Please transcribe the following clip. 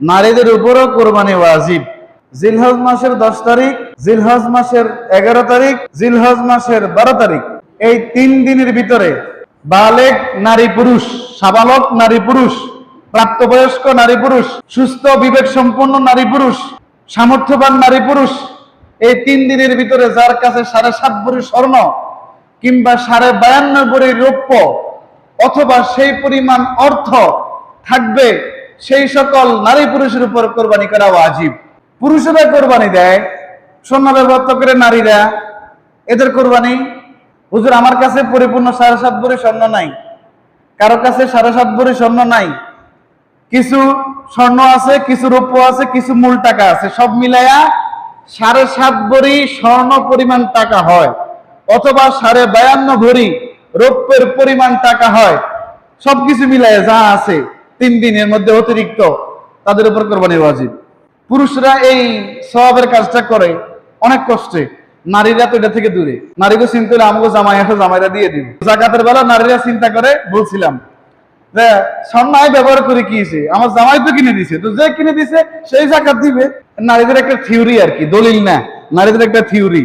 নারীদের উপরও কোরবানি ওয়াজিব। জিলহজ মাসের দশ তারিখ, জিলহজ মাসের এগারো তারিখ, জিলহজ মাসের বারো তারিখ। এই তিন দিনের ভিতরে বালেক নারী পুরুষ, সাবালক নারী পুরুষ, প্রাপ্তবয়স্ক নারী পুরুষ, সুস্থ, বিবেক সম্পন্ন নারী পুরুষ, সামর্থ্যবান নারী পুরুষ, এই তিন দিনের ভিতরে যার কাছে সাড়ে সাত ভরি স্বর্ণ কিংবা সাড়ে বায়ান্ন ভরি রৌপ্য অথবা সেই পরিমাণ অর্থ থাকবে সেই সকল নারী পুরুষের উপর কোরবানি করা ওয়াজিব। পুরুষেরা কোরবানি দেয় স্বর্ণ ব্যবহার করে নারীরা, এদের কোরবানি, হুজুর, আমার কাছে পরিপূর্ণ সাড়ে সাত ভরি স্বর্ণ নাই। কারও কাছে সাড়ে সাত ভরি স্বর্ণ নাই। কিছু স্বর্ণ আছে, কিছু রৌপ্য আছে, কিছু মূল টাকা আছে। সব মিলাইয়া সাড়ে সাত ভরি স্বর্ণ পরিমাণ টাকা হয়। অথবা সাড়ে বায়ান্ন ভরি রৌপ্যের পরিমাণ টাকা হয়। সবকিছু মিলাইয়া যা আছে তিন দিনের মধ্যে অতিরিক্ত তাদের উপর কোরবানি ওয়াজিব পুরুষরা এই সবাবের কাজটা করে অনেক কষ্টে। নারীরা তো এটা থেকে দূরে। নারীকে চিন্তা হলে আমাকে জামাই আসে জামাইরা দিয়ে দিব। জাকাতের বেলা নারীরা চিন্তা করে, বলছিলাম যে আমি ব্যবহার করে কি হয়েছে? আমার জামাই তো কিনে দিছে। তো যে কিনে দিছে, সেই জাকাত দিবে। নারীদের একটা থিওরি আর কি, দলিল না। নারীদের একটা থিওরি